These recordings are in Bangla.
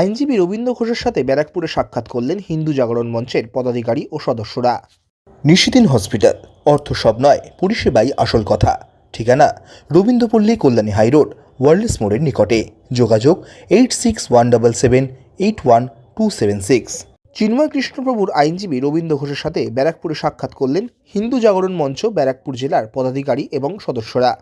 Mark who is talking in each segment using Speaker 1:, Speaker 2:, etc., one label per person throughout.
Speaker 1: আইনজীবী রবীন্দ্র ঘোষের সাথে ব্যারাকপুরে সাক্ষাৎ করলেন হিন্দু জাগরণ মঞ্চের পদাধিকারী ও সদস্যরা। নিশিদিন হসপিটাল অর্থ সব নয় পরিষেবাই আসল কথা। ঠিকানা রবীন্দ্রপল্লী কল্যাণী হাইরোড ওয়ার্ল্ডস মোড়ের নিকটে। যোগাযোগ eight six one double seven eight one two seven six. Chinmoy কৃষ্ণপ্রভুর আইনজীবী রবীন্দ্র ঘোষের সাথে ব্যারাকপুরে সাক্ষাৎ করলেন হিন্দু জাগরণ মঞ্চ ব্যারাকপুর জেলার পদাধিকারী এবং সদস্যরা।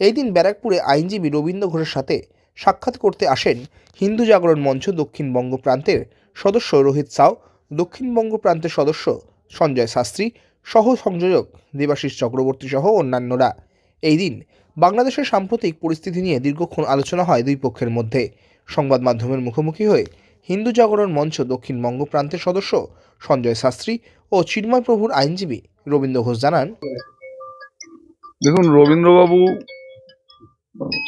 Speaker 1: এই দিন ব্যারাকপুরে আইনজীবী রবীন্দ্র ঘোষের সাথে সাক্ষাৎ করতে আসেন হিন্দু জাগরণ মঞ্চ দক্ষিণবঙ্গ প্রান্তের সদস্য রোহিত সাউ দক্ষিণবঙ্গ প্রান্তের সদস্য সঞ্জয় শাস্ত্রী, সহ সংযোজক দেবাশিস চক্রবর্তী সহ অন্যান্যরা। এই দিন বাংলাদেশের সাম্প্রতিক পরিস্থিতি নিয়ে দীর্ঘক্ষণ আলোচনা হয় দুই পক্ষের মধ্যে। সংবাদ মাধ্যমের মুখোমুখি হয়ে হিন্দু জাগরণ মঞ্চ দক্ষিণবঙ্গ প্রান্তের সদস্য সঞ্জয় শাস্ত্রী ও চিন্ময় প্রভুর আইনজীবী রবীন্দ্র ঘোষ জানান,
Speaker 2: দেখুন, রবীন্দ্রবাবু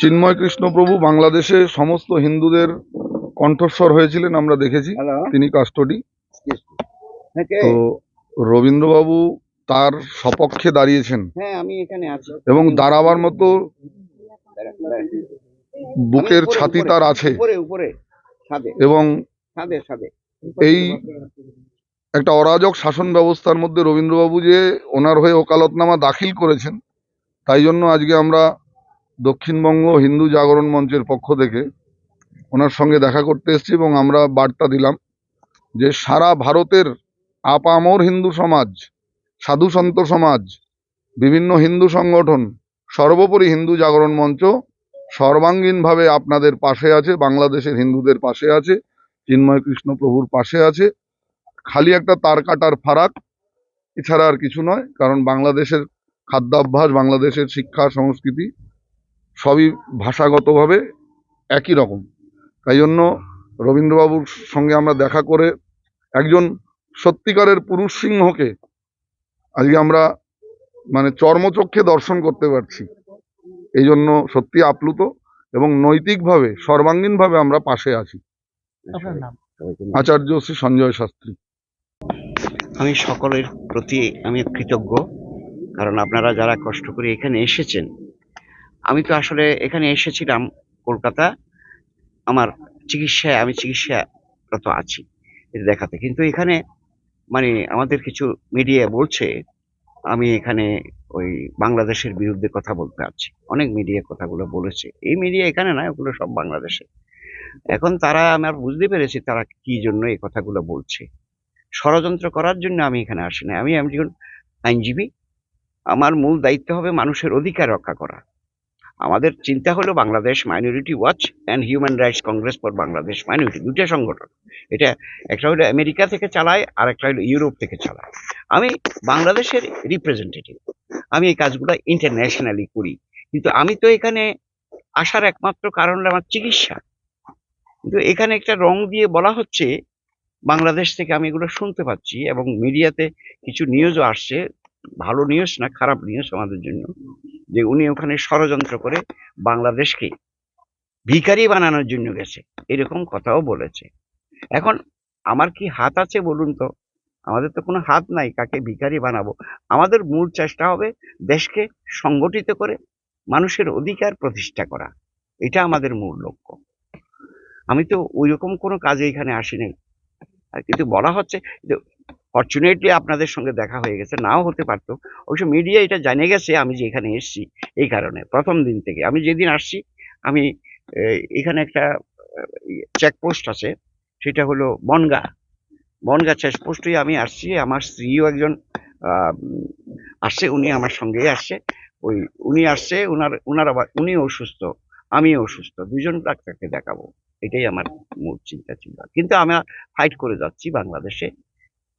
Speaker 2: চিন্ময় কৃষ্ণ প্রভু বাংলাদেশে সমস্ত হিন্দুদের কণ্ঠস্বর হয়েছিলেন আমরা দেখেছি। তিনি কাস্টডি তো রবীন্দ্রবাবু তার সপক্ষে দাঁড়িয়েছেন।
Speaker 3: হ্যাঁ
Speaker 2: এবং দাঁড়াবার মতো বুকের ছাতি তার আছে। এবং এই একটা অরাজক শাসন ব্যবস্থার মধ্যে রবীন্দ্রবাবু যে ওনার হয়ে ওকালতনামা দাখিল করেছেন তাই জন্য আজকে আমরা দক্ষিণবঙ্গ হিন্দু জাগরণ মঞ্চের পক্ষ থেকে ওনার সঙ্গে দেখা করতে এসেছি এবং আমরা বার্তা দিলাম যে সারা ভারতের আপামর হিন্দু সমাজ, সাধু সন্ত সমাজ, বিভিন্ন হিন্দু সংগঠন, সর্বোপরি হিন্দু জাগরণ মঞ্চ সর্বাঙ্গীনভাবে আপনাদের পাশে আছে, বাংলাদেশের হিন্দুদের পাশে আছে, চিন্ময় কৃষ্ণ প্রভুর পাশে আছে। খালি একটা তার কাটার ফারাক, এছাড়া আর কিছু নয়, কারণ বাংলাদেশের খাদ্যাভ্যাস, বাংলাদেশের শিক্ষা, সংস্কৃতি সবই ভাষাগতভাবে একই রকম। তাই জন্য রবীন্দ্রবাবুর সঙ্গে আমরা দেখা করে একজন সত্যিকারের পুরুষ সিংহকে আজকে আমরা মানে চর্মচক্ষে দর্শন করতে পারছি। এই জন্য সত্যি আপ্লুত এবং নৈতিকভাবে সর্বাঙ্গীনভাবে আমরা পাশে আছি। আচার্য শ্রী সঞ্জয় শাস্ত্রী।
Speaker 3: আমি সকলের প্রতি আমি কৃতজ্ঞ কারণ আপনারা যারা কষ্ট করে এখানে এসেছেন আমি তো আসলে এখানে এসেছিলাম কলকাতা। আমার চিকিৎসায়, আমি চিকিৎসা চিকিৎসারত আছি এটা দেখাতে। কিন্তু এখানে মানে আমাদের কিছু মিডিয়া বলছে, আমি এখানে ওই বাংলাদেশের বিরুদ্ধে কথা বলতে আছি। অনেক মিডিয়া কথাগুলো বলেছে। এই মিডিয়া এখানে নয়, ওগুলো সব বাংলাদেশে। এখন তারা আমার বুঝতে পেরেছি তারা কি জন্য এই কথাগুলো বলছে। ষড়যন্ত্র করার জন্য আমি এখানে আসি না আমি একজন আইনজীবী। আমার মূল দায়িত্ব হবে মানুষের অধিকার রক্ষা করা। আমাদের চিন্তা হলো Bangladesh minority watch and human rights congress for Bangladesh minority দুটো সংগঠন। এটা একটা হলো আমেরিকা থেকে চালায়, আর একটা হলো ইউরোপ থেকে চালায়। আমি বাংলাদেশের রিপ্রেজেন্টেটিভ আমি এই কাজগুলো ইন্টারন্যাশনালি করি। কিন্তু আমি তো এখানে আসার একমাত্র কারণ আমার চিকিৎসা। কিন্তু এখানে একটা রং দিয়ে বলা হচ্ছে, বাংলাদেশ থেকে আমি এগুলো শুনতে পাচ্ছি এবং মিডিয়াতে কিছু নিউজও আসছে। ভালো নিউজ না, খারাপ নিউজ আমাদের জন্য। যে উনি ওখানে ষড়যন্ত্র করে বাংলাদেশকে ভিখারি বানানোর জন্য গেছে। এরকম কথাও বলেছে। এখন আমার কি হাত আছে বলুন তো? আমাদের তো কোনো হাত নাই, কাকে ভিখারি বানাবো? আমাদের মূল চেষ্টা হবে দেশকে সংগঠিত করে মানুষের অধিকার প্রতিষ্ঠা করা। এটা আমাদের মূল লক্ষ্য। আমি তো ওই রকম কোনো কাজে এখানে আসিনি। আর কিন্তু বলা হচ্ছে ফর্চুনেটলি আপনাদের সঙ্গে দেখা হয়ে গেছে, নাও হতে পারতো। অবশ্য মিডিয়া এটা জানে গেছে, আমি যে এখানে এসেছি, এই কারণে, প্রথম দিন থেকে। আমি যেদিন আসছি, আমি এখানে একটা চেকপোস্ট আছে, সেটা হলো বনগা। বনগা চেকপোস্টে আমি আসছি, আমার স্ত্রীও একজন আসছে, উনি আমার সঙ্গেই আসছে। ওই, উনি আসছে ওনার ওনার আবার উনি অসুস্থ আমি অসুস্থ, দুজন ডাক্তারকে দেখাবো। এটাই আমার মূল চিন্তা ছিল। কিন্তু আমরা ফাইট করে যাচ্ছি বাংলাদেশে।